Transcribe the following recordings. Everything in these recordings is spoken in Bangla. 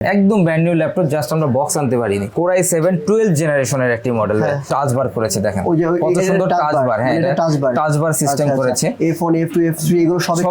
একদম ব্র্যান্ড নিউ ল্যাপটপ জাস্ট আমরা বক্স আনতে পারিনি। কোরাই সেভেন টুয়েলভ জেনারেশনের একটি মডেল। টাচ বার করেছে দেখেন। কত সুন্দর টাচ বার হ্যাঁ। টাচ বার সিস্টেম করেছে। F one F two F three এগুলো সবই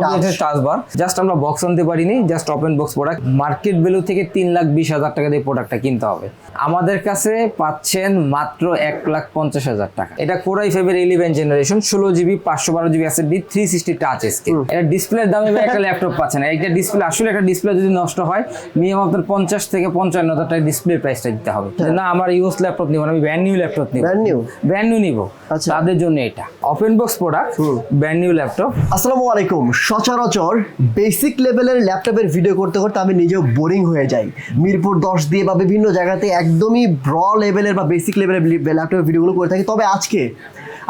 টাচ বার জাস্ট আমরা বক্স আনতে পারিনি just open box product market value থেকে তিন লাখ বিশ হাজার টাকা দিয়ে প্রোডাক্টটা কিনতে হবে। আমাদের কাছে পাচ্ছেন মাত্র এক লাখ পঞ্চাশ হাজার টাকা। এটা কোরাই ফাইভের ইলেভেন জেনারেশন ষোলো জিবি পাঁচশো বারো GB SSD three sixty touch screen এটা ডিসপ্লের দামে একটা ল্যাপটপ পাচ্ছেন এইটা ডিসপ্লে আসলে একটা ডিসপ্লে যদি নষ্ট হয় মিনিমাম আপনার পঞ্চাশ থেকে পঞ্চান্ন হাজার টাকা ডিসপ্লে প্রাইসটা দিতে হবে। না আমার ইউজ ল্যাপটপ নিব না আমি ব্র্যান্ড নিউ ল্যাপটপ নিব। ব্র্যান্ড নিউ ব্র্যান্ড নিউ নিব। আচ্ছা। তাদের জন্য এটা। Open box product brand new laptop আসসালামু আলাইকুম। সচরাচর বেসিক লেভেলের ল্যাপটপের ভিডিও করতে করতে আমি নিজেও বোরিং হয়ে যাই। মিরপুর দশ দিয়ে বা বিভিন্ন জায়গাতে একদমই ব্র লেভেলের বা বেসিক লেভেলের ল্যাপটপের ভিডিওগুলো করে থাকি। তবে আজকে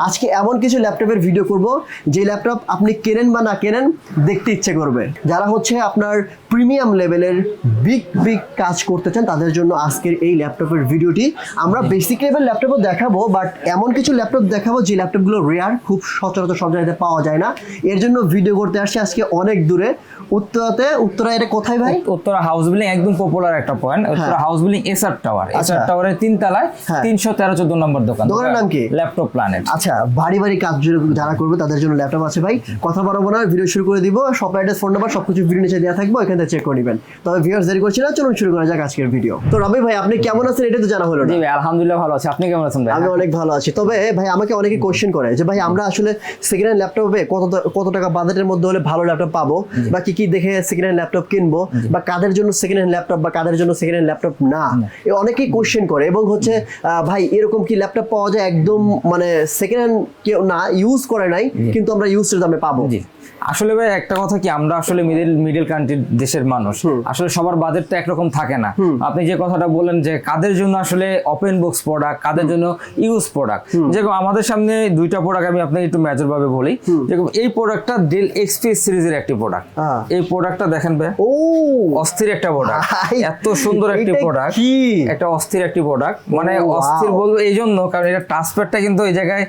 আজকে এমন কিছু ল্যাপটপের ভিডিও করব যে ল্যাপটপ আপনি কেনেন বা না কেনেন দেখতে ইচ্ছে করবে। যারা হচ্ছে আপনার প্রিমিয়াম লেভেলের বিগ বিগ কাজ করতে চান তাদের জন্য আজকের এই ল্যাপটপের ভিডিওটি। আমরা বেসিক লেভেল ল্যাপটপও দেখাবো বাট এমন কিছু ল্যাপটপ দেখাবো যে ল্যাপটপগুলো রেয়ার খুব সচরাচর সব জায়গাতে পাওয়া যায় না। এর জন্য ভিডিও করতে আসছে আজকে অনেক দূরে। উত্তরাতে উত্তরা এটা কোথায় ভাই? উত্তরা হাউস বিল্ডিং একদম পপুলার একটা point Uttara house building SR tower SR টাওয়ারের তিন তলায় হ্যাঁ। তিনশো তেরো চোদ্দ নম্বর দোকান। দোকানের নাম কি? ল্যাপটপ প্ল্যানেট আচ্ছা বাড়ি বাড়ি কাজ যারা করবে তাদের জন্য ল্যাপটপ আছে ভাই। কথা বাড়াবো না ভিডিও শুরু করে দিব। সব অ্যাড্রেস ফোন নাম্বার সবকিছু ভিডিও নিচে দেওয়া থাকব ওইখান থেকে চেক করে নেবেন। তবে ভিউয়ার্স দেরি করছি না চলুন শুরু করা যাক আজকের ভিডিও তো রবি ভাই আপনি কেমন আছেন? এটা তো জানা হলো না। জি ভাই আলহামদুলিল্লাহ ভালো আছে। আপনি কেমন আছেন ভাই? আমি অনেক ভালো আছি। তবে ভাই আমাকে অনেকে কোশ্চেন করে যে ভাই আমরা আসলে সেকেন্ড হ্যান্ড ল্যাপটপে কত কত টাকা বাজেটের মধ্যে হলে ভালো ল্যাপটপ পাবো? বা কি কি দেখে সেকেন্ড হ্যান্ড ল্যাপটপ কিনবো? বা কাদের জন্য সেকেন্ড হ্যান্ড ল্যাপটপ বা কাদের জন্য সেকেন্ড হ্যান্ড ল্যাপটপ না? এ অনেকেই কোশ্চেন করে এবং হচ্ছে আহ, ভাই এরকম কি ল্যাপটপ পাওয়া যায়? একদম মানে সেকেন্ড হ্যান্ড কেউ না ইউজ করে নাই কিন্তু আমরা ইউজের দামে পাবো। জি। আসলে ভাই একটা কথা কি আমরা আসলে মিডল মিডল কান্ট্রির দেশের মানুষ। আসলে সবার বাজেট তো একরকম থাকে না। আপনি যে কথাটা বললেন যে কাদের জন্য আসলে ওপেন বক্স প্রোডাক্ট কাদের জন্য ইউজ প্রোডাক্ট যেরকম আমাদের সামনে দুইটা প্রোডাক্ট আমি আপনাকে একটু মেজর ভাবে বলি যেরকম এই প্রোডাক্টটা ডেল এক্সপি সিরিজের একটি প্রোডাক্ট। এই প্রোডাক্টটা দেখেন ভাই ও। অস্থির একটা প্রোডাক্ট এত সুন্দর একটি প্রোডাক্ট কি? একটা অস্থির একটি প্রোডাক্ট মানে অস্থির বলব এই জন্য কারণ এটা টাচপ্যাডটা কিন্তু এই জায়গায়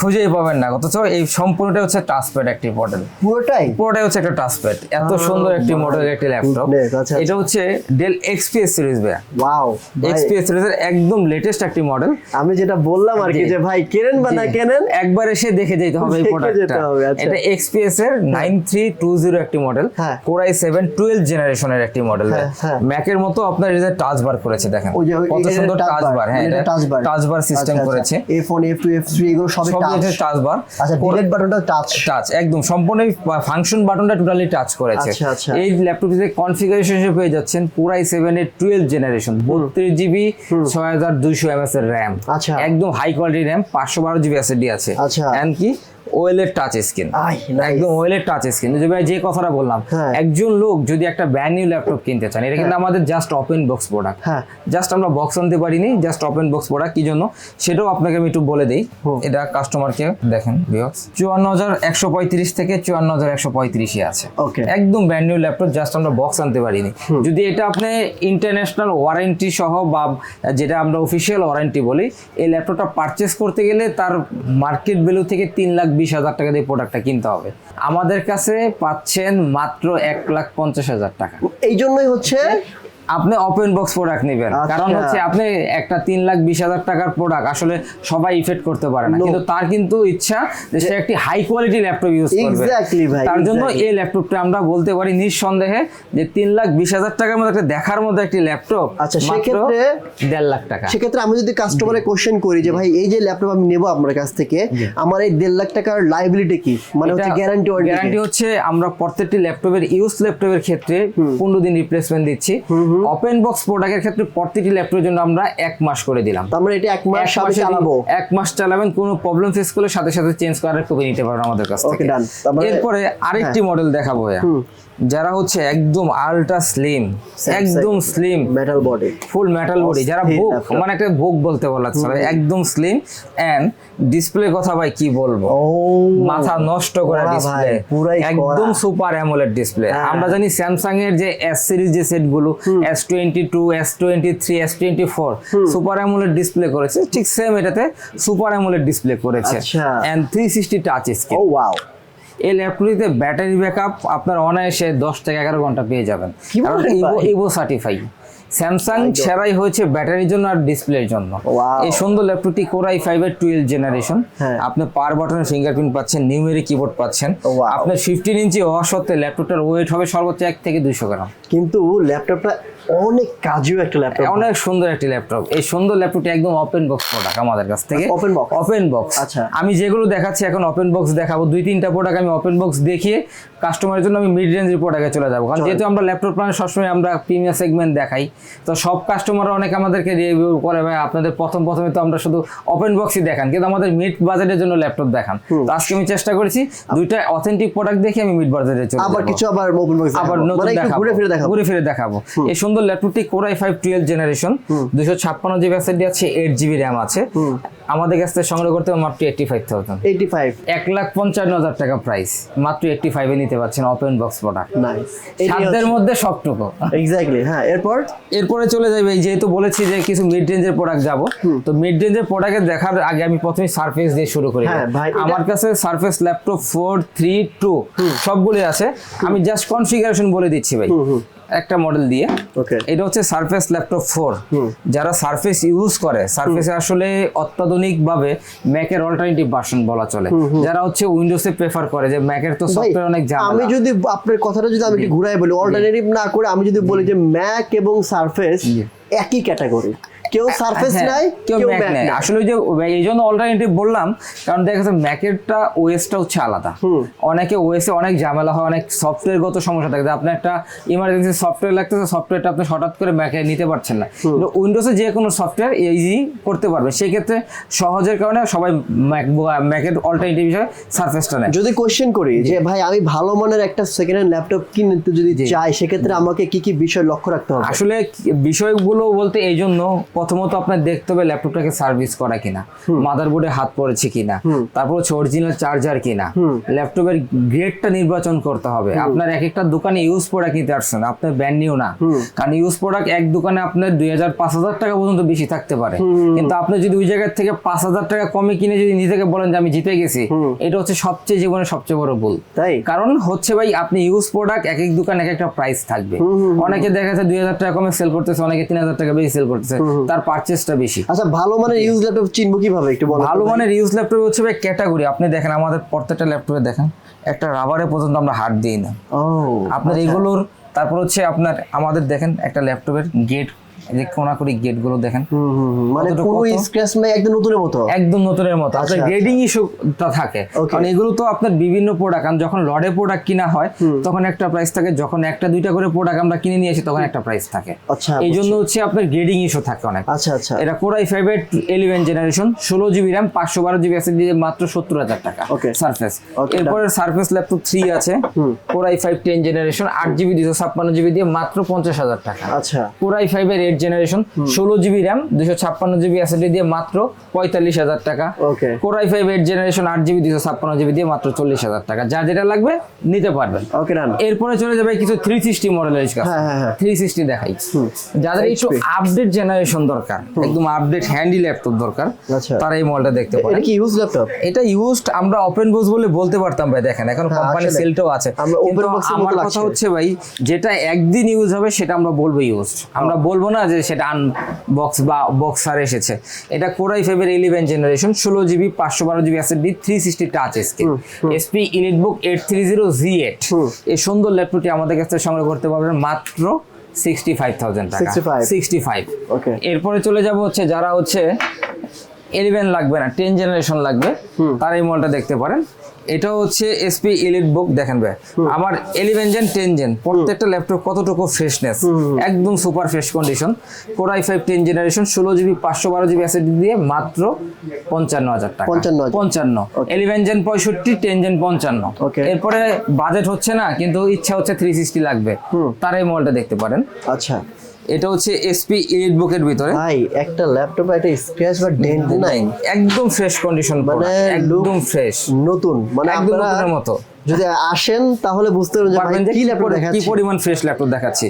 খুঁজেই পাবেন না। অথচ এই সম্পূর্ণটা হচ্ছে টাচপ্যাড একটি মডেল পুরোটাই? পুরোটাই হচ্ছে একটা টাচপ্যাড এত সুন্দর একটি মডেলের একটি ল্যাপটপ আচ্ছা, এটা হচ্ছে ডেল এক্সপিএস সিরিজ ভাইয়া। ওয়াও এক্সপিএস সিরিজের একদম লেটেস্ট একটি মডেল আমি যেটা বললাম আর কি যে ভাই কেনেন বা না কেনেন? একবার এসে দেখে যেতে হবে এই প্রোডাক্টটা আচ্ছা। এটা এক্সপিএস এর নাইন থ্রি টু জিরো একটি মডেল হ্যাঁ। কোরাই সেভেন টুয়েলভ জেনারেশনের একটি মডেল হ্যাঁ, হ্যাঁ। ম্যাকের মতো আপনার এটা টাচ বার করেছে দেখেন। কত সুন্দর টাচ বার হ্যাঁ এটা টাচ বার সিস্টেম আচ্ছা, আচ্ছা। করেছে। F1 F2 F3 এগুলো সবই টাচ টাচ বার আচ্ছা ডিলেট বাটনটা টাচ টাচ একদম সম্পূর্ণ ফাংশন বাটনটা টোটালি টাচ করেছে আচ্ছা, আচ্ছা। এই ল্যাপটপটিতে কনফিগারেশন হিসেবে পেয়ে যাচ্ছেন পুরাই সেভেন এর টুয়েলভ জেনারেশন বত্রিশ জিবি ছয় হাজার দুইশো এমএস এর র্যাম আচ্ছা। একদম হাই কোয়ালিটি র্যাম পাঁচশো বারো জিবি এসএডি আছে আচ্ছা। ওয়েলের টাচ স্ক্রিন একদম ওয়েলের টাচ স্ক্রিন যে ভাই যে কথাটা বললাম হ্যাঁ। একজন লোক যদি একটা ব্র্যান্ড নিউ ল্যাপটপ কিনতে চান এটা কিন্তু আমাদের জাস্ট ওপেন বক্স প্রোডাক্ট হ্যাঁ। জাস্ট আমরা বক্স আনতে পারিনি জাস্ট ওপেন বক্স প্রোডাক্ট কি জন্য? সেটাও আপনাকে আমি একটু বলে দিই। এটা কাস্টমারকে দেখেন ভিউয়ার্স চুয়ান্ন হাজার একশো পঁয়ত্রিশ থেকে চুয়ান্ন হাজার একশো পঁয়ত্রিশে আছে. একদম ব্র্যান্ড নিউ ল্যাপটপ জাস্ট আমরা বক্স আনতে পারিনি। যদি এটা আপনি ইন্টারন্যাশনাল ওয়ারেন্টি সহ বা যেটা আমরা অফিসিয়াল ওয়ারেন্টি বলি এই ল্যাপটপটা পারচেস করতে গেলে তার মার্কেট ভ্যালু থেকে তিন লাখ বিশ হাজার টাকা দিয়ে প্রোডাক্টটা কিনতে হবে। আমাদের কাছে পাচ্ছেন মাত্র এক লাখ পঞ্চাশ হাজার টাকা। এই জন্যই হচ্ছে আপনি ওপেন বক্স প্রোডাক্ট নেবেন। আচ্ছা। কারণ হচ্ছে আপনি একটা তিন লাখ বিশ হাজার টাকার প্রোডাক্ট আসলে সবাই ইফেক্ট করতে পারে না। কিন্তু তার কিন্তু ইচ্ছা যে সে একটি হাই কোয়ালিটি ল্যাপটপ ইউজ করবে। তার জন্য এই ল্যাপটপটা আমরা বলতে পারি নিঃসন্দেহে যে তিন লাখ বিশ হাজার টাকার মধ্যে একটা দেখার মধ্যে একটি ল্যাপটপ আচ্ছা, সেক্ষেত্রে- দেড় লাখ টাকা। সেক্ষেত্রে আমি যদি কাস্টমারে কোশ্চেন করি যে ভাই এই যে ল্যাপটপ আমি নেব আপনার কাছ থেকে আমার এই দেড় লাখ টাকার লাইবিলিটি কি? মানে হচ্ছে গ্যারান্টি গ্যারান্টি হচ্ছে আমরা প্রত্যেকটি ল্যাপটপের ইউজ ল্যাপটপের ক্ষেত্রে পনেরো দিন রিপ্লেসমেন্ট দিচ্ছি। ওপেন বক্স প্রোডাক্টের ক্ষেত্রে প্রতিটি ল্যাপটপের জন্য আমরা এক মাস করে দিলাম। তার মানে এটা এক মাস সাথে চালাবো? এক মাস চালাবেন কোনো প্রবলেম ফেস করলে সাথে সাথে চেঞ্জ করার কপি নিতে পারবেন আমাদের কাছ থেকে. তারপরে- এরপরে আরেকটি মডেল দেখাবো ভাইয়া। যারা হচ্ছে একদম আলট্রা স্লিম একদম slim metal body full metal body যারা বুক মানে একটা বুক বলতে বলা চলে একদম স্লিম এন্ড ডিসপ্লে কথা ভাই কি বলব? মাথা নষ্ট করে ডিসপ্লে একদম সুপার অ্যামোলেড ডিসপ্লে। আমরা জানি স্যামসাং এর যে এস সিরিজ যে সেটগুলো S twenty two S twenty three S twenty four super AMOLED display করেছে ঠিক সেম এটাতে সুপার অ্যামোলেড ডিসপ্লে করেছে। And three sixty touch screen O wow এই ল্যাপটপটিতে ব্যাটারি ব্যাকআপ আপনার অনায়াসে দশ থেকে এগারো ঘণ্টা পেয়ে যাবেন। কারণ ইভো ইভো সার্টিফাই স্যামসাং সেরাই হয়েছে ব্যাটারির জন্য আর ডিসপ্লের জন্য। এই সুন্দর ল্যাপটপটি কোরাই ফাইভ এর টুয়েলভ জেনারেশন হ্যাঁ। আপনি পার বাটনের ফিঙ্গারপ্রিন্ট পাচ্ছেন নিউমেরিক কিবোর্ড পাচ্ছেন। আপনার ফিফটিন ইঞ্চি হওয়া সত্ত্বে ল্যাপটপটার ওয়েট হবে সর্বোচ্চ এক থেকে দুইশো গ্রাম। কিন্তু ল্যাপটপটা অনেক কাজেও একটা ল্যাপটপ অনেক সুন্দর একটি ল্যাপটপ এই সুন্দর ল্যাপটপটি একদম ওপেন বক্স প্রোডাক্ট আমাদের কাছ থেকে। Open box? ওপেন বক্স আচ্ছা। আমি যেগুলো দেখাচ্ছি এখন ওপেন বক্স দেখাবো। দুই তিনটা প্রোডাক্ট আমি ওপেন বক্স দেখিয়ে কাস্টমারের জন্য আমি মিড রেঞ্জের প্রোডাক্টে চলে যাব। কারণ যেহেতু আমরা ল্যাপটপ প্ল্যান সবসময় আমরা প্রিমিয়ার সেগমেন্ট দেখাই তো সব কাস্টমার অনেক আমাদেরকে রিভিউ করে ভাই আপনাদের প্রথম প্রথমে তো আমরা শুধু ওপেন বক্সই দেখান কিন্তু আমাদের মিড বাজেটের জন্য ল্যাপটপ দেখান। তো আজকে আমি চেষ্টা করেছি দুইটা অথেন্টিক প্রোডাক্ট দেখে আমি মিড বাজেটে চলে আবার কিছু আবার মোবাইল বক্স আবার নতুন মানে দেখাবো। ঘুরে ফিরে দেখাবো। ঘুরে ফিরে দেখাবো। এই সুন্দর ল্যাপটপটি কোরাই ফাইভ টুয়েলভ জেনারেশন। দুশো ছাপ্পান্ন জিবি এসএসডি আছে এইট জিবি র্যাম আছে। আমাদের কাছ থেকে সংগ্রহ করতে মাত্র eighty five thousand eighty five এক লাখ পঞ্চান্ন হাজার টাকা প্রাইস মাত্র এইটটি ফাইভে নিতে পারছেন ওপেন বক্স প্রোডাক্ট সাধ্যের মধ্যে সবটুকু। এক্স্যাক্টলি হ্যাঁ এরপর? এরপরে চলে যাবে যেহেতু বলেছি যে কিছু মিড রেঞ্জের প্রোডাক্ট যাব তো মিড রেঞ্জের প্রোডাক্ট দেখার আগে আমি প্রথমে সারফেস দিয়ে শুরু করি। হ্যাঁ, ভাই, আমার কাছে Surface laptop four three two সবগুলি আছে। আমি জাস্ট কনফিগারেশন বলে দিচ্ছি ভাই। একটা মডেল দিয়ে। ওকে এটা হচ্ছে সারফেস ল্যাপটপ ফোর যারা সারফেস ইউজ করে সারফেসে আসলে অত্যাধুনিক ভাবে ম্যাকের অল্টারনেটিভ ভার্সন বলা চলে। যারা হচ্ছে উইন্ডোজে প্রেফার করে যে ম্যাকের তো সফটওয়্যার অনেক আমি যদি আপনার কথাটা যদি আমি একটু ঘুরাই বলি অল্টারনেটিভ না করে আমি যদি বলি যে ম্যাক এবং সারফেস একই ক্যাটাগরি কেউ সারফেস হ্যাঁ, নাই কেউ ম্যাক নাই। আসলে যে এই জন্য অল্টারনেটিভ বললাম কারণ দেখা যাচ্ছে ম্যাকেরটা ওএসটা হচ্ছে আলাদা। অনেকে ওএসে অনেক ঝামেলা হয় অনেক সফটওয়্যার গত সমস্যা থাকে। যে আপনার একটা ইমার্জেন্সি সফটওয়্যার লাগতেছে সফটওয়্যারটা আপনি হঠাৎ করে ম্যাকে নিতে পারছেন না। কিন্তু উইন্ডোজে যে কোনো সফটওয়্যার ইজি করতে পারবে। সেই ক্ষেত্রে সহজের কারণে সবাই ম্যাক ম্যাকের অল্টারনেটিভ হিসেবে সার্ফেসটা নেয়। যদি কোশ্চেন করি যে ভাই আমি ভালো মানের একটা সেকেন্ড হ্যান্ড ল্যাপটপ কিনতে যদি চাই সেক্ষেত্রে আমাকে কি কি বিষয় লক্ষ্য রাখতে হবে? আসলে বিষয়গুলো বলতে এই জন্য প্রথমত আপনার দেখতে হবে ল্যাপটপটাকে সার্ভিস করা কিনা মাদারবোর্ডে হাত পড়েছে কিনা তারপর হচ্ছে অরিজিনাল চার্জার কিনা ল্যাপটপের গ্রেডটা নির্বাচন করতে হবে। আপনার এক একটা দোকানে ইউজ প্রোডাক্ট নিতে আসছেন আপনার ব্র্যান্ড নিউ না। কারণ ইউজ প্রোডাক্ট এক দোকানে আপনার দুই হাজার পাঁচ হাজার টাকা পর্যন্ত বেশি থাকতে পারে। কিন্তু আপনি যদি ওই জায়গার থেকে পাঁচ হাজার টাকা কমে কিনে যদি নিজেকে বলেন যে আমি জিতে গেছি এটা হচ্ছে সবচেয়ে জীবনের সবচেয়ে বড় ভুল। তাই? কারণ হচ্ছে ভাই আপনি ইউজ প্রোডাক্ট এক এক দোকান এক একটা প্রাইস থাকবে। অনেকে দেখা যাচ্ছে দুই হাজার টাকা কমে সেল করতেছে অনেকে তিন হাজার টাকা বেশি সেল করতেছে। তার পারচেসটা বেশি। আচ্ছা ভালো মানের ইউজ ল্যাপটপ চিনবো কীভাবে একটু বলো ভালো মানের ইউজ ল্যাপটপ হচ্ছে ভাই ক্যাটাগরি আপনি দেখেন আমাদের প্রত্যেকটা ল্যাপটপে দেখেন একটা রাবারে পর্যন্ত আমরা হাত দিই না। ও আপনার এগুলোর তারপর হচ্ছে আপনার আমাদের দেখেন একটা ল্যাপটপের গেট যে দেখেন। মানে কোনো স্ক্র্যাচ নাই একদম নতুনের মতো। একদম নতুনের মতো। আচ্ছা, গ্রেডিং ইস্যুটা থাকে। কারণ এগুলো তো আপনার বিভিন্ন প্রোডাক্ট কারণ যখন লড়ে প্রোডাক্ট কিনা হয় তখন একটা প্রাইস থাকে। যখন একটা দুইটা করে প্রোডাক্ট আমরা কিনে নিয়ে আসি তখন একটা প্রাইস থাকে। আচ্ছা এই জন্য হচ্ছে আপনার গ্রেডিং ইস্যু থাকে অনেক। আচ্ছা আচ্ছা। এটা কোরাই ইলেভেন জেনারেশন ষোলো জিবি র্যাম পাঁচশো বারো জিবি দিয়ে মাত্র সত্তর হাজার টাকা. সার্ফেস এরপরে সার্ফেস ল্যাপটপ থ্রি আছে। Core i five ten generation আট জিবি দুশো ছাপ্পান্ন জিবি দিয়ে মাত্র পঞ্চাশ হাজার টাকা। আচ্ছা। কোরাই ফাইভ এর এইট জেনারেশন ষোলো জিবি র্যাম দুশো ছাপ্পান্ন জিবি এসএসডি দিয়ে মাত্র পঁয়তাল্লিশ হাজার টাকা। Okay Core i five eight generation আট জিবি দুশো ছাপ্পান্ন জিবি দিয়ে মাত্র চল্লিশ হাজার টাকা। যা যেটা লাগবে নিতে পারবেন। ওকে রান এরপরে চলে যাবে কিছু থ্রি সিক্সটি মডেলের কাছে। হ্যাঁ, হ্যাঁ, হ্যাঁ। থ্রি সিক্সটি দেখাই। যাদের একটু আপডেট জেনারেশন দরকার একদম আপডেট হ্যান্ডি ল্যাপটপ দরকার আচ্ছা। তারা এই মডেলটা দেখতে পারে কি ইউজ ল্যাপটপ এটা ইউজড আমরা ওপেন বক্স বলে বলতে পারতাম ভাই দেখেন এখন হ্যাঁ, কোম্পানি আসলে। সেলটাও আছে। আমার কথা হচ্ছে ভাই যেটা একদিন ইউজ হবে সেটা আমরা বলব ইউজ আমরা বলব না যে সেটা আনবক্স বা বক্সার এসেছে। এটা কোরাই ফেভের ইলেভেন জেনারেশন ষোলো জিবি পাঁচশো বারো GB SSD three sixty touch screen HP EliteBook eight three zero G eight এই সুন্দর ল্যাপটপটি আমাদের কাছে সংগ্রহ করতে পারবেন মাত্র সিক্সটি ফাইভ থাউজেন্ড টাকা। সিক্সটি ফাইভ ওকে এরপরে চলে যাব হচ্ছে যারা হচ্ছে ইলেভেন লাগবে না টেন জেনারেশন লাগবে। তারা এই মডেলটা দেখতে পারেন। এটা হচ্ছে এসপি ইলিট বুক দেখেন ভাই। আমার ইলেভেন জেন টেন জেন প্রত্যেকটা ল্যাপটপ কতটুকু ফ্রেশনেস একদম super fresh condition Core i five ten generation ষোলো জিবি পাঁচশো বারো জিবি অ্যাসিড দিয়ে মাত্র পঞ্চান্ন হাজার টাকা। 55,000 পঞ্চান্ন। ইলেভেন জেন পঁয়ষট্টি টেন জেন পঞ্চান্ন। এরপরে বাজেট হচ্ছে না কিন্তু ইচ্ছা হচ্ছে থ্রি সিক্সটি লাগবে। তারা এই মডেলটা দেখতে পারেন। আচ্ছা। এটা হচ্ছে এসপি বুক বুকের ভিতরে। ভাই একটা ল্যাপটপ একটা স্ক্র্যাচ বা ডেন্ট নাই? একদম ফ্রেশ কন্ডিশন মানে একদম ফ্রেশ নতুন মানে একদম মতো। যদি আসেন তাহলে বুঝতে পারবেন যে ভাই কি ল্যাপটপ পরি- কি পরিমাণ ফ্রেশ ল্যাপটপ দেখাচ্ছি.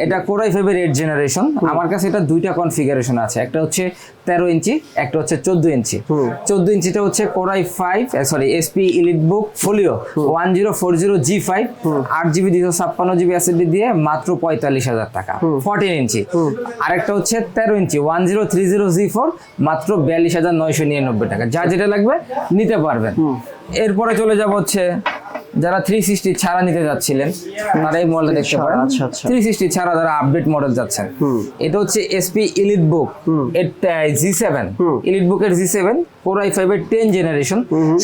এটা কোরাই ফাইভের এইট জেনারেশন আমার কাছে এটা দুইটা কনফিগারেশন আছে। একটা হচ্ছে তেরো ইঞ্চি একটা হচ্ছে চোদ্দ ইঞ্চি। চোদ্দ ইঞ্চিটা হচ্ছে Core i five sorry G five আট জিবি দুশো ছাপ্পান্ন জিবি এসএসডি দিয়ে মাত্র পঁয়তাল্লিশ হাজার টাকা। Fourteen inch. আরেকটা হচ্ছে তেরো inch one zero three zero G four মাত্র বিয়াল্লিশ হাজার নয়শো নিরানব্বই টাকা। যা যেটা লাগবে নিতে পারবেন। এরপরে চলে যাব হচ্ছে যারা থ্রি সিক্সটি ছাড়া নিতে যাচ্ছিলেন তারা এই মডেলটা দেখতে পারেন। আচ্ছা, আচ্ছা। থ্রি সিক্সটি ছাড়া যারা আপডেট মডেল যাচ্ছেন এটা হচ্ছে HP elite book G seven elite বুকের G seven four i five এর টেন জেনারেশন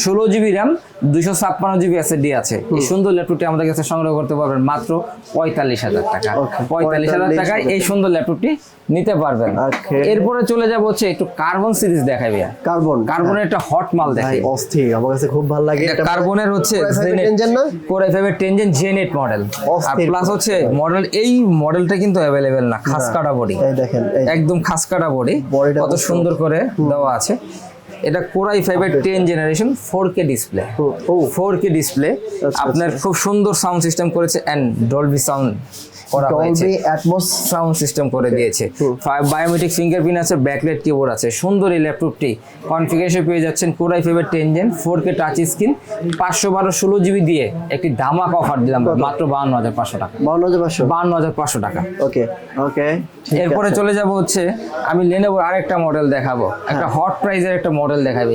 ষোলো জিবি র্যাম দুশো ছাপ্পান্ন জিবি এসএসডি আছে। এই সুন্দর ল্যাপটপটি আমাদের কাছে সংগ্রহ করতে পারবেন মাত্র পঁয়তাল্লিশ হাজার টাকা। পঁয়তাল্লিশ হাজার 45 টাকায় এই সুন্দর ল্যাপটপটি নিতে পারবেন। এরপরে চলে যাব হচ্ছে একটু কার্বন সিরিজ দেখাবে কার্বন কার্বনের একটা হট মাল ভাই দেখাই অস্থির। আমার কাছে খুব ভালো লাগে। কার্বনের হচ্ছে ইঞ্জিন না? কোরাই এর ten gen gen eight model আর প্লাস হচ্ছে মডেল এই মডেলটা কিন্তু অ্যাভেলেবেল না খাস কাটা বডি দেখেন একদম খাস কাটা বডি কত সুন্দর করে দেওয়া আছে। এটা কোরাই ফাইভের ten generation four K display ও ফোর কে ডিসপ্লে আচ্ছা, আপনার খুব সুন্দর সাউন্ড সিস্টেম করেছে অ্যান্ড ডলবি সাউন্ড করা হয়েছে। অ্যাটমস সাউন্ড সিস্টেম করে দিয়েছে। বায়োমেট্রিক ফিঙ্গারপ্রিন্ট আছে ব্যাকলাইট কিবোর্ড আছে। সুন্দর এই ল্যাপটপটি কনফিগারেশন পেয়ে যাচ্ছেন কোরাই ফাইভের ten gen four K touch screen পাঁচশো বারো ষোলো জিবি দিয়ে একটি ধামাক অফার দিলাম মাত্র বাহান্ন হাজার পাঁচশো টাকা। বাউন্ন হাজার পাঁচশো? বাহান্ন হাজার পাঁচশো টাকা। ওকে ওকে এরপরে চলে যাব হচ্ছে আমি লেনোভোর আরেকটা মডেল দেখাবো। একটা হট প্রাইজের একটা মডেল দেখাবি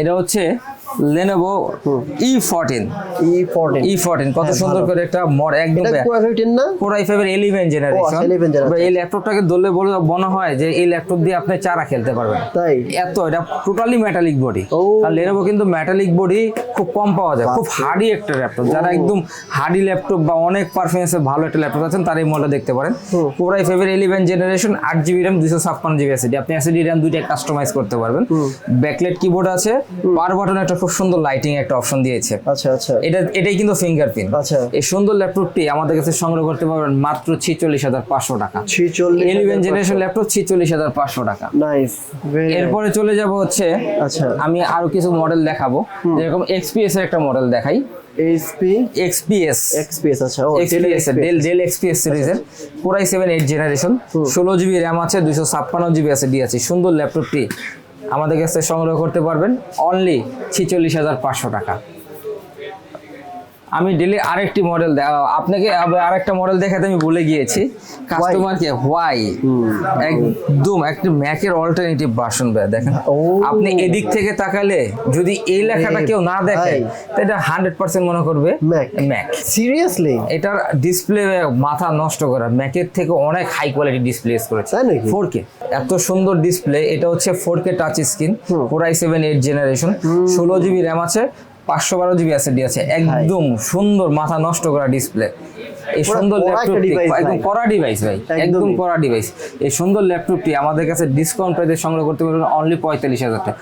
এটা হচ্ছে ই ফোরটিন ই ফোরটিন কত হ্যাঁ, সুন্দর করে একটা মড একদম না? ফাইভের ইলেভেন জেনারেশন 11 generation। এই ল্যাপটপটাকে ধরলে বলে মনে হয় যে এই ল্যাপটপ দিয়ে আপনি চারা খেলতে পারবেন। তাই? এত এটা টোটালি মেটালিক বডি। আর লেনোভো কিন্তু মেটালিক বডি খুব কম পাওয়া যায়। খুব হার্ডি একটা ল্যাপটপ যারা একদম হার্ডি ল্যাপটপ বা অনেক পারফরমেন্সে ভালো একটা ল্যাপটপ আছেন তার এই মডেলটা দেখতে পারেন। কোরাই ফাইভের ইলেভেন জেনারেশন আট জিবি দুশো ছাপ্পান্ন জিবি এসিডি আপনি এসিডি র্যাম দুইটা কাস্টমাইজ করতে পারবেন। ব্যাকলেট কিবোর্ড আছে। পার বাটন একটা খুব সুন্দর লাইটিং একটা অপশন দিয়েছে। আচ্ছা আচ্ছা। এটা এটাই কিন্তু ফিঙ্গারপ্রিন্ট আচ্ছা। এই সুন্দর ল্যাপটপটি আমাদের কাছে সংগ্রহ করতে পারবেন মাত্র ছিচল্লিশ হাজার পাঁচশো টাকা। ছিচল্লিশ ইলেভেন জেনারেশন ল্যাপটপ ছিচল্লিশ হাজার পাঁচশো টাকা। নাইস এরপরে চলে যাব হচ্ছে আচ্ছা। আমি আরও কিছু মডেল দেখাবো। যেরকম এক্সপিএস এর একটা মডেল দেখাই। এইচপি এক্সপিএস এক্সপিএস আচ্ছা ও এক্সপিএস ডেল ডেল এক্সপিএস সিরিজের। Core i seven eight generation ষোলো জিবি র্যাম আছে দুইশো ছাপ্পান্ন জিবি আছে ডি আছে। সুন্দর ল্যাপটপটি আমাদের কাছে সংগ্রহ করতে পারবেন অনলি ছিচল্লিশ হাজার পাঁচশো টাকা। আমি ডেলি আরেকটি মডেল আপনাকে আরেকটা মডেল দেখাতে আমি ভুলে গিয়েছি। কাস্টমারকে হোয়াই একদম একটা ম্যাকের অল্টারনেটিভ ভার্সন দেখেন। ও। আপনি এদিক থেকে তাকালে যদি এই লেখাটা কেউ না দেখে ভাই। এটা হান্ড্রেড পার্সেন্ট মনে করবে ম্যাক ম্যাক সিরিয়াসলি এটার ডিসপ্লে মাথা নষ্ট করা। ম্যাকের থেকে অনেক হাই কোয়ালিটি ডিসপ্লে করেছে? ফোর কে এত সুন্দর ডিসপ্লে এটা হচ্ছে four K touch screen four i seven eight generation ষোলো জিবি র্যাম আছে পাঁচশো বারো জিবি এসএসডি আছে। একদম সুন্দর মাথা নষ্ট করা ডিসপ্লে এই সুন্দর ল্যাপটপটি একদম কড়া ডিভাইস ভাই একদম। কড়া ডিভাইস এই সুন্দর ল্যাপটপটি আমাদের কাছে ডিসকাউন্ট প্রাইসে সংগ্রহ করতে পারবেন অনলি পঁয়তাল্লিশ হাজার টাকা।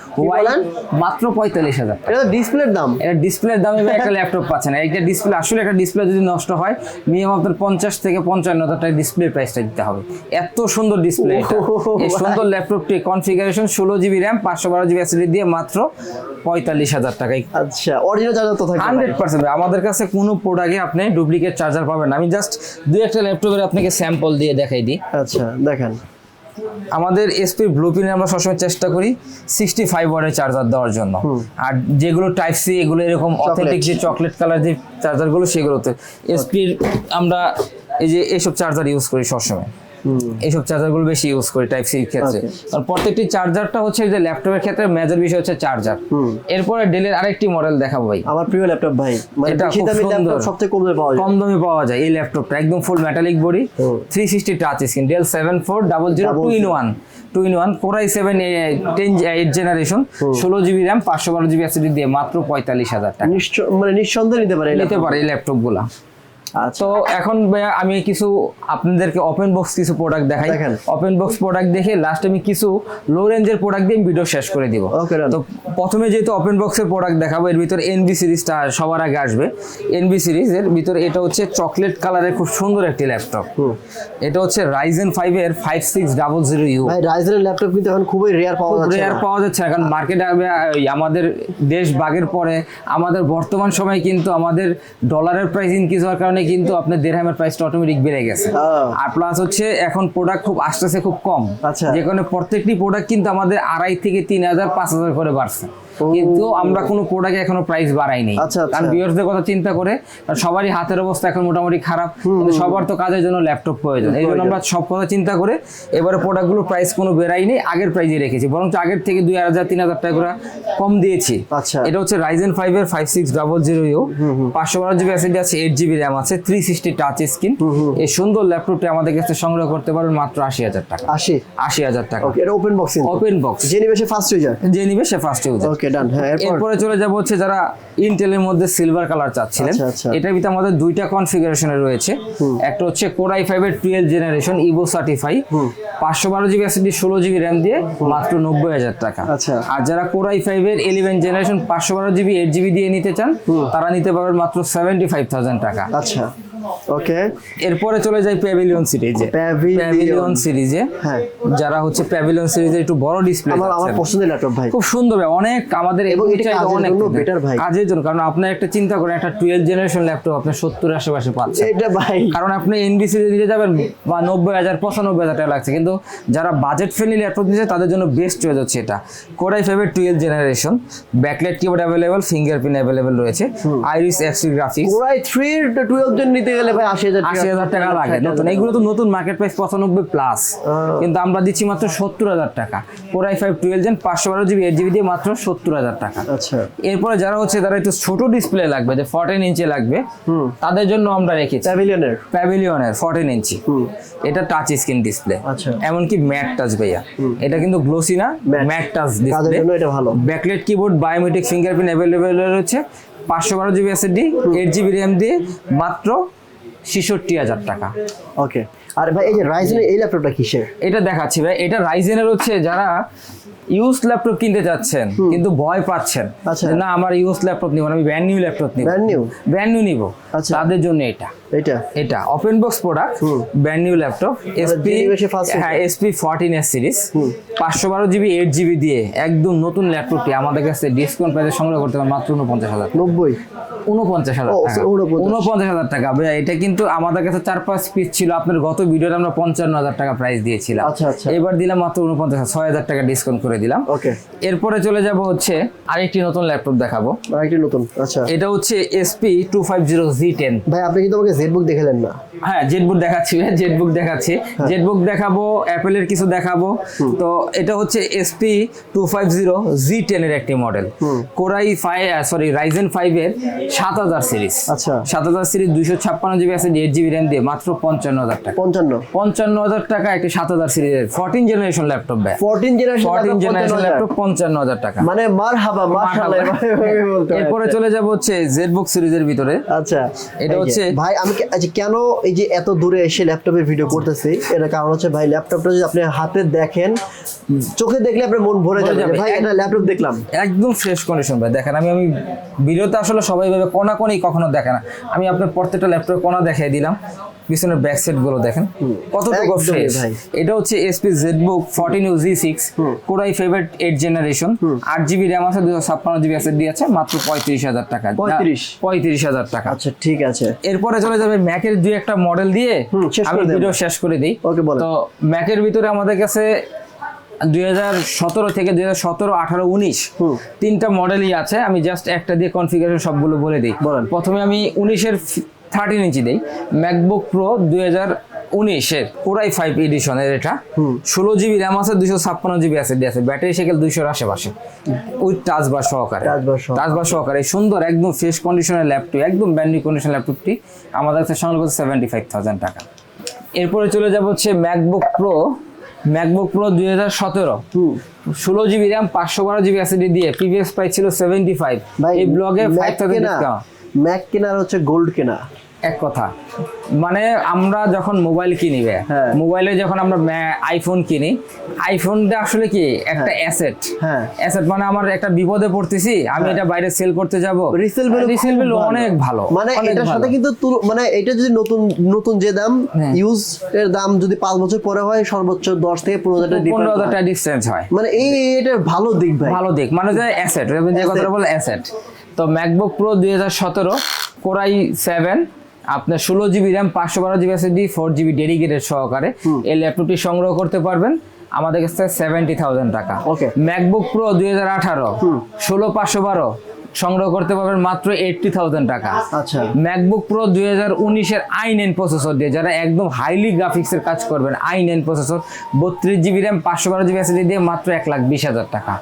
মাত্র পঁয়তাল্লিশ হাজার এটা ডিসপ্লের দাম? এটা ডিসপ্লের দামে একটা ল্যাপটপ পাচ্ছেন। একটা ডিসপ্লে আসলে একটা ডিসপ্লে যদি নষ্ট হয় মিনিমাম আপনার পঞ্চাশ থেকে পঞ্চান্ন হাজার টাকা ডিসপ্লে প্রাইসটা দিতে হবে। এত সুন্দর ডিসপ্লে এই সুন্দর ল্যাপটপটি কনফিগারেশন ষোলো জিবি র্যাম পাঁচশো বারো জিবি এসএসডি দিয়ে মাত্র পঁয়তাল্লিশ হাজার টাকায় আচ্ছা। অরিজিনাল চার্জার তো হান্ড্রেড পার্সেন্ট আমাদের কাছে কোনো প্রোডাক্টে আপনি ডুপ্লিকেট চার্জার পাবেন না। আমি জাস্ট দুই একটা ল্যাপটপের আপনাকে স্যাম্পল দিয়ে দেখাই দিই। আচ্ছা দেখেন। আমাদের এসপি ব্লুপ্রিন্ট আমরা সবসময় চেষ্টা করি সিক্সটি ফাইভ ওয়ার্ডের চার্জার দেওয়ার জন্য। আর যেগুলো টাইপ সি এগুলো এরকম অথেন্টিক যে চকলেট কালার যে চার্জারগুলো সেগুলোতে এসপির আমরা এই যে এইসব চার্জার ইউজ করি সবসময়। এইসব চার্জারগুলো বেশি ইউজ করি টাইপ সি ক্ষেত্রে। আর প্রত্যেকটি চার্জারটা হচ্ছে যে ল্যাপটপের ক্ষেত্রে মেজর বিষয় হচ্ছে চার্জার এরপরে ডেলের আরেকটি মডেল দেখাবো ভাই। আমার প্রিয় ল্যাপটপ ভাই। মানে বেশি দামি। ল্যাপটপ সবচেয়ে কম দামে পাওয়া যায়। কম দামে পাওয়া যায় এই ল্যাপটপটা একদম full metallic body hmm. Three sixty touch screen Dell seven four double zero two in one two in one Core i seven ten eight generation ষোলো জিবি র্যাম পাঁচশো বারো জিবি এসিডি দিয়ে মাত্র পঁয়তাল্লিশ হাজার টাকা। মানে নিঃসন্দেহে নিতে পারে নিতে পারে এই ল্যাপটপগুলা আচ্ছা তো এখন আমি কিছু আপনাদেরকে ওপেন বক্স কিছু প্রোডাক্ট দেখাই। দেখান। ওপেন বক্স প্রোডাক্ট দেখে লাস্ট আমি কিছু লো রেঞ্জের প্রোডাক্ট দিয়ে ভিডিও শেষ করে দিব। তো প্রথমে যেহেতু ওপেন বক্সের প্রোডাক্ট দেখাবো এর ভিতর এনবি সিরিজটা সবার আগে আসবে। এনবি সিরিজের ভিতরে এটা হচ্ছে চকলেট কালারের খুব সুন্দর একটি ল্যাপটপ এটা হচ্ছে রাইজেন ফাইভ এর five six double zero U ভাই রাইজেনের ল্যাপটপ কিন্তু এখন খুবই রেয়ার পাওয়া যাচ্ছে রেয়ার পাওয়া যাচ্ছে এখন মার্কেটে আমাদের দেশ বাগের পরে আমাদের বর্তমান সময়ে কিন্তু আমাদের ডলারের প্রাইস ইনক্রিজ হওয়ার কারণে কিন্তু আপনার দেড়হামের প্রাইসটা অটোমেটিক বেড়ে গেছে। আর প্লাস হচ্ছে এখন প্রোডাক্ট খুব আস্তে আস্তে খুব কম আচ্ছা। যে কারণে প্রত্যেকটি প্রোডাক্ট কিন্তু আমাদের আড়াই থেকে তিন হাজার পাঁচ হাজার করে বাড়ছে কিন্তু আমরা কোনো প্রোডাক্টে এখনও প্রাইস আচ্ছা, আচ্ছা। কারণ ভিউয়ার্সদের কথা চিন্তা করে সবারই হাতের অবস্থা এখন মোটামুটি খারাপ কিন্তু সবার তো কাজের জন্য ল্যাপটপ প্রয়োজন। এই জন্য আমরা সব কথা চিন্তা করে এবারে প্রোডাক্টগুলো প্রাইস কোনো বেড়াইনি আগের প্রাইসে রেখেছি। বরঞ্চ আগের থেকে দুই হাজার তিন হাজার টাকা করে কম দিয়েছি। আচ্ছা। এটা হচ্ছে রাইজেন ফাইভ এর five six double zero U পাঁচশো বারো জিবি অ্যাসিডি আছে এইট জিবি র্যাম আছে থ্রি সিক্সটি টাচ স্ক্রিন এই সুন্দর ল্যাপটপটি আমাদের কাছে সংগ্রহ করতে পারবেন মাত্র আশি হাজার টাকা। আশি? আশি হাজার টাকা। ওকে এটা ওপেন বক্স ওপেন বক্স যে নিবে সে ফার্স্ট ইউজার যে নিবে সে ফার্স্ট ইউজার ওকে ডান হ্যাঁ এরপরে চলে যাব হচ্ছে যারা ইন্টেলের মধ্যে সিলভার কালার চাচ্ছিলেন। আচ্ছা, আচ্ছা। এটার ভিতরে আমাদের দুইটা কনফিগারেশনে রয়েছে। একটা হচ্ছে কোরাই ফাইভ এর টুয়েলভ জেনারেশন ইভো সার্টিফাই পাঁচশো বারো জিবি এসএসডি ষোলো জিবি র্যাম দিয়ে মাত্র নব্বই হাজার টাকা। আচ্ছা। আর যারা কোরাই ফাইভ এর ইলেভেন জেনারেশন পাঁচশো বারো জিবি এইট জিবি দিয়ে নিতে চান তারা নিতে পারবেন মাত্র সেভেন্টি ফাইভ থাউজেন্ড টাকা। আচ্ছা। ওকে এরপরে চলে যাই প্যাভিলিয়ন সিরিজে প্যাভিলিয়ন সিরিজে হ্যাঁ। যারা হচ্ছে প্যাভিলিয়ন সিরিজের একটু বড় ডিসপ্লে আমার আমার পছন্দের ল্যাপটপ ভাই। খুব সুন্দর ভাই অনেক আমাদের এবং এটা অনেক better ভাই। কাজের জন্য কারণ আপনি একটা চিন্তা করেন একটা টুয়েলভ জেনারেশন ল্যাপটপ আপনি সত্তর আশেপাশে পাচ্ছেন। এটা ভাই। কারণ আপনি এনবিসি দিতে যাবেন বা নব্বই হাজার পঁচানব্বই হাজার টাকা লাগছে। কিন্তু যারা বাজেট ফ্রেন্ডলি ল্যাপটপ নিচ্ছে তাদের জন্য বেস্ট চয়েস হচ্ছে এটা। কোরাই ফাইভের twelve generation backlight keyboard available fingerprint available রয়েছে Iris Xe graphics Core i three twelve gen নিতে গেলে ভাই আশি হাজার আশি হাজার টাকা লাগে। নতুন এগুলো তো নতুন মার্কেট প্রাইস পঁচানব্বই প্লাস কিন্তু আমরা দিচ্ছি মাত্র সত্তর হাজার টাকা। কোরাই ফাইভ টুয়েলভ জেন পাঁচশো বারো জিবি এইট জিবি দিয়ে মাত্র সত্তর হাজার টাকা। আচ্ছা। এরপরে যারা হচ্ছে তারা একটু ছোট ডিসপ্লে লাগবে যে ফোরটিন ইঞ্চি লাগবে তাদের জন্য আমরা রেখেছি। প্যাভিলিয়নের প্যাভিলিয়নের ফোরটিন ইঞ্চি এটা টাচ স্ক্রিন ডিসপ্লে আচ্ছা। এমনকি ম্যাট টাচ ভাইয়া। এটা কিন্তু গ্লোসি না ম্যাট টাচ ডিসপ্লে এটা ভালো। Backlit keyboard biometric fingerprint available রয়েছে। পাঁচশো বারো GB SSD eight GB RAM দিয়ে মাত্র ছেষট্টি হাজার টাকা। ওকে। আর ভাই এই যে রাইজেনের এই ল্যাপটপটা কিসের? এটা দেখাচ্ছি ভাই। এটা রাইজেনের হচ্ছে যারা ইউজ ল্যাপটপ কিনতে যাচ্ছেন কিন্তু ভয় পাচ্ছেন আচ্ছা। না আমার ইউজ ল্যাপটপ নিব না, আমি ব্র্যান্ড নিউ ল্যাপটপ নিব। Brand নিউ ব্র্যান্ড নিউ নিব। আচ্ছা। তাদের জন্য এটা। এটা? এটা। Open box product brand new laptop HP হ্যাঁ এসপি ফোরটিন এস সিরিজ পাঁচশো বারো জিবি এইট জিবি দিয়ে একদম নতুন ল্যাপটপটি আমাদের কাছে ডিসকাউন্ট প্রাইসে সংগ্রহ করতে পারেন মাত্র উনপঞ্চাশ হাজার। নব্বই? উনপঞ্চাশ হাজার উনপঞ্চাশ। হাজার টাকা। ভাইয়া এটা কিন্তু আমাদের কাছে চার পাঁচ পিস ছিল। আপনার গত ভিডিওতে আমরা পঞ্চান্ন হাজার টাকা প্রাইস দিয়েছিলাম। আচ্ছা, আচ্ছা। এবার দিলাম মাত্র উনপঞ্চাশ ছয় হাজার টাকা ডিসকাউন্ট করে দিলাম। ওকে। এরপরে চলে যাব হচ্ছে আরেকটি নতুন ল্যাপটপ দেখাবো। আরেকটি নতুন আচ্ছা। এটা হচ্ছে HP two five zero G ten ভাই আপনি কিন্তু আমাকে জেড বুক দেখালেন না? হ্যাঁ জেটবুক দেখাচ্ছি জেটবুক দেখাচ্ছি। জেটবুক দেখাবো অ্যাপেলের কিছু দেখাবো। তো এটা হচ্ছে HP two five zero G টেনের একটি model Core i five sorry Ryzen five এর সাত হাজার সিরিজ আচ্ছা। সাত হাজার সিরিজ দুইশো ছাপ্পান্ন জিবি আছে এইট জিবি র্যাম দিয়ে মাত্র পঞ্চান্ন হাজার টাকা। পঞ্চান্ন। পঞ্চান্ন হাজার টাকা একটি সাত হাজার সিরিজের ফোরটিন জেনারেশন ল্যাপটপ ব্যয় fourteen generation fourteen generation laptop পঞ্চান্ন হাজার। টাকা। মানে মার হাবা হয়। এরপরে চলে যাব হচ্ছে জেটবুক সিরিজের ভিতরে। আচ্ছা। এটা হচ্ছে- ভাই আমি কে- আচ্ছা, কেন এই যে এত দূরে এসে ল্যাপটপের ভিডিও করতেছি? এর কারণ হচ্ছে ভাই ল্যাপটপটা যদি আপনি হাতে দেখেন চোখে দেখলে আপনার মন ভরে যাবে। ভাই এটা ল্যাপটপ দেখলাম। একদম ফ্রেশ কন্ডিশন ভাই। দেখেন আমি আমি ভিডিওতে আসলে সবাই ভাবে কোনা কোনি কখনো দেখে না। আমি আপনার প্রত্যেকটা ল্যাপটপে কোনা দেখাই দিলাম। পিছনের ব্যাক সেটগুলো দেখেন। কতটুকু ফ্রেশ ভাই। এটা হচ্ছে HP ZBook fourteen U G six Core i favourite eight generation আট জিবি র্যাম আছে দুশো ছাপ্পান্ন জিবি এসএড আছে মাত্র পঁয়ত্রিশ হাজার টাকা। 35 পঁয়ত্রিশ হাজার টাকা। আচ্ছা ঠিক আছে। এরপরে চলে যাবে ম্যাকের দুই একটা মডেল দিয়ে শেষ আমি ভিডিও শেষ করে দিই। ওকে বলো তো ম্যাকের ভিতরে আমাদের কাছে দুই হাজার সতেরো থেকে দুই হাজার সতেরো আঠারো উনিশ তিনটা মডেলই আছে। আমি জাস্ট একটা দিয়ে কনফিগারেশন সবগুলো বলে দিই। বলেন। প্রথমে আমি উনিশের থার্টিন ইঞ্চি দিই। ম্যাকবুক প্রো দুই হাজার উনিশের কোরাই ফাইভ এডিশনের এটা। ষোলো জিবি র্যাম আছে দুশো ছাপ্পান্ন জিবি আছে আছে। ব্যাটারি সাইকেল দুইশোর আশেপাশে। উইথ টাচ বার সহকারে। টাচ বার সহকারে। সুন্দর একদম ফ্রেশ কন্ডিশনের ল্যাপটপ একদম ব্যান্ডি কন্ডিশন ল্যাপটপটি আমাদের কাছে সংগ্রহ করছে সেভেন্টি ফাইভ থাউজেন্ড টাকা। এরপরে চলে যাব হচ্ছে ম্যাকবুক প্রো ম্যাকবুক প্রো দুই হাজার সতেরো। ষোলো জিবি র্যাম পাঁচশো বারো জিবি অ্যাসিডি দিয়ে প্রিভিয়াস প্রাইস ছিল সেভেন্টি ফাইভ এই ব্লগে ফাইভ থাউজেন্ড ম্যাক কেনার হচ্ছে গোল্ড কেনা। এক কথা। মানে আমরা যখন মোবাইল কিনিবে হ্যাঁ। মোবাইলে যখন আমরা আইফোন কিনি আইফোনটা আসলে কি? একটা অ্যাসেট হ্যাঁ। অ্যাসেট মানে আমার একটা বিপদে পড়তেছি আমি এটা বাইরে সেল করতে যাব। রিসেল ভ্যালু রিসেল ভ্যালু অনেক ভালো মানে এটার সাথে কিন্তু মানে এটা যদি নতুন নতুন যে দাম হ্যাঁ। ইউজ এর দাম যদি পাঁচ বছর পরে হয় সর্বোচ্চ দশ থেকে পনেরো হাজার টাকা পনেরো difference হাজার টাকা ডিস্টেন্স হয়। মানে এই এটার ভালো দিক ভাই। ভালো দিক। মানে যে অ্যাসেট যে। কথাটা বলে অ্যাসেট তো ম্যাকবুক প্রো দুই হাজার সতেরো কোরাই সেভেন আপনার ষোলো জিবি র্যাম পাঁচশো বারো GB SSD four GB dedicated সহকারে এই ল্যাপটপটি সংগ্রহ করতে পারবেন। আমাদের কাছে সেভেন্টি থাউজেন্ড টাকা। ওকে ম্যাকবুক প্রো দুই হাজার আঠারো ষোলো পাঁচশো বারো সংগ্রহ করতে পারবেন মাত্র এইটটি থাউজেন্ড টাকা। আচ্ছা। ম্যাকবুক প্রো দুই হাজার উনিশের আই নাইন প্রসেসর দিয়ে যারা একদম হাইলি গ্রাফিক্সের কাজ করবেন আই নাইন প্রসেসর বত্রিশ জিবি র্যাম পাঁচশো বারো জিবি এসএসডি দিয়ে মাত্র এক লাখ বিশ হাজার টাকা।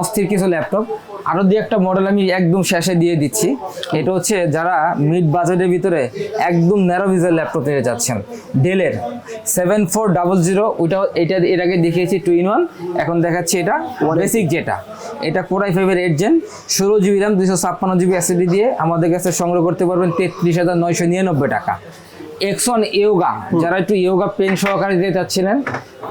অস্থির কিছু ল্যাপটপ আরও দিয়ে একটা মডেল আমি একদম শেষে দিয়ে দিচ্ছি। এটা হচ্ছে যারা মিড বাজেটের ভিতরে একদম ন্যারো ভিজের ল্যাপটপ নিয়ে যাচ্ছেন। ডেলের সেভেন ফোর ডাবল জিরো ওইটা এটা এর আগে দেখিয়েছি টু ইন ওয়ান এখন দেখাচ্ছি এটা বেসিক যেটা। এটা কোরাই ফাইভের এইট জেন ষোলো জিবি র্যাম দুইশো ছাপ্পান্ন জিবি এসএসডি দিয়ে আমাদের কাছে সংগ্রহ করতে পারবেন তেত্রিশ হাজার নয়শো নিরানব্বই টাকা। এক্সন ইয়োগা যারা একটু ইয়োগা পেন সহকারে দিতে চাচ্ছিলেন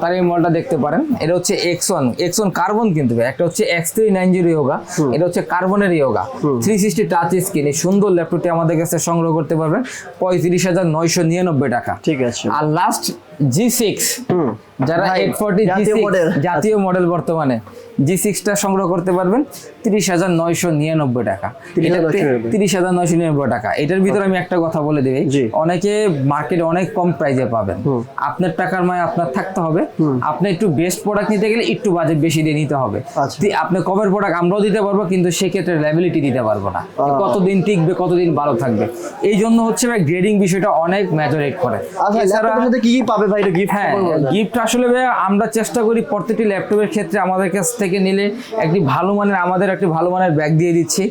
তারা এই মডেলটা দেখতে পারেন। এটা হচ্ছে এক্সন এক্সন কার্বন কিন্তু একটা হচ্ছে X three nine zero Yoga এটা হচ্ছে কার্বনের Yoga three sixty touch screen এই সুন্দর ল্যাপটপটি আমাদের কাছে সংগ্রহ করতে পারবেন পঁয়ত্রিশ হাজার নয়শো নিরানব্বই টাকা। ঠিক আছে। আর লাস্ট জি সিক্স। যারা এইট ফোরটি। জাতীয় মডেল বর্তমানে জি সিক্সটা সংগ্রহ করতে পারবেন তিরিশ হাজার নয়শো নিরানব্বই টাকা। তিরিশ হাজার নয়শো নিরানব্বই। টাকা। এটার ভিতরে আমি একটা কথা বলে জি। অনেকে মার্কেটে অনেক কম প্রাইজে পাবেন। আপনার টাকার মায় আপনার থাকতে হবে। আপনি একটু বেস্ট প্রোডাক্ট নিতে গেলে একটু বাজেট বেশি দিয়ে নিতে হবে। আচ্ছা। আপনি কমের প্রোডাক্ট আমরাও দিতে পারব কিন্তু সেক্ষেত্রে ল্যাবিলিটি দিতে পারব না। কতদিন টিকবে কতদিন ভালো থাকবে। এই জন্য হচ্ছে ভাই গ্রেডিং বিষয়টা অনেক ম্যাজরেট করে। আচ্ছা কি কি পাবে ভাই? গিফট হ্যাঁ গিফট আসলে আমরা চেষ্টা করি প্রত্যেকটি ল্যাপটপের ক্ষেত্রে আমাদের কাছ থেকে নিলে একটি ভালো মানের আমাদের একটি ভালো মানের ব্যাগ দিয়ে দিচ্ছি।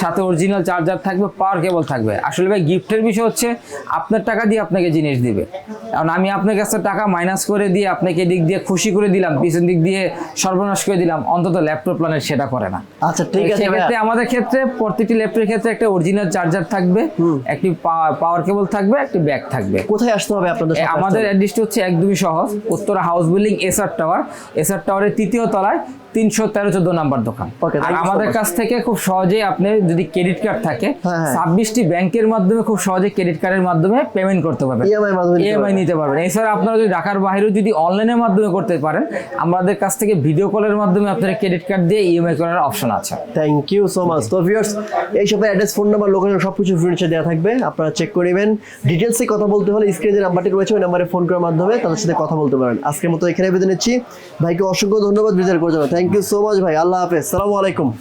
সাথে অরিজিনাল চার্জার থাকবে পাওয়ার কেবল থাকবে। আসলে ভাই গিফটের বিষয় হচ্ছে আপনার টাকা দিয়ে আপনাকে জিনিস দিবে। কারণ আমি আপনার কাছে টাকা মাইনাস করে দিয়ে আপনাকে এদিক দিয়ে খুশি করে দিলাম পিছন দিক দিয়ে সর্বনাশ করে দিলাম অন্তত ল্যাপটপ প্ল্যানের সেটা করে না। আচ্ছা ঠিক আছে সেক্ষেত্রে আমাদের ক্ষেত্রে প্রত্যেকটি ল্যাপটপের ক্ষেত্রে একটা অরিজিনাল চার্জার থাকবে একটি পাওয়ার কেবল থাকবে একটি ব্যাগ থাকবে। কোথায় আসতে হবে আপনাদের আমাদের অ্যাড্রেসটি হচ্ছে একদমই সহজ Uttara house building SR tower SR টাওয়ারের তৃতীয় তলায় তিনশো তেরো চোদ্দ নাম্বার দোকান। আমাদের কাছ থেকে খুব সহজেই আপনি যদি ক্রেডিট কার্ড থাকে হ্যাঁ, হ্যাঁ। ছাব্বিশটি ব্যাংকের মাধ্যমে খুব সহজে ক্রেডিট কার্ডের মাধ্যমে পেমেন্ট করতে পারবেন। মাধ্যমে ইএমআই নিতে পারবেন। এছাড়া আপনারা যদি ঢাকার বাইরেও যদি অনলাইনের মাধ্যমে করতে পারেন আমাদের কাছ থেকে ভিডিও কলের মাধ্যমে আপনারা ক্রেডিট কার্ড দিয়ে ইএমআই করার অপশন আছে। থ্যাংক ইউ সো মাচ তো ভিউয়ার্স এই শপের অ্যাড্রেস ফোন নাম্বার লোকেশন সব কিছু ফিনিশে দেওয়া থাকবে। আপনারা চেক করে নেবেন। ডিটেলসে কথা বলতে হলে স্ক্রিনে যে নাম্বারটি রয়েছে ওই নাম্বারে ফোন করার মাধ্যমে তাদের সাথে কথা বলতে পারেন। আজকের মতো এখানে বেঁধে নিচ্ছি। ভাইকে অসংখ্য ধন্যবাদ। বিদায় করে যাব থ্যাংক ইউ সো মাচ ভাই। আল্লাহ হাফেজ। সালামু আলাইকুম।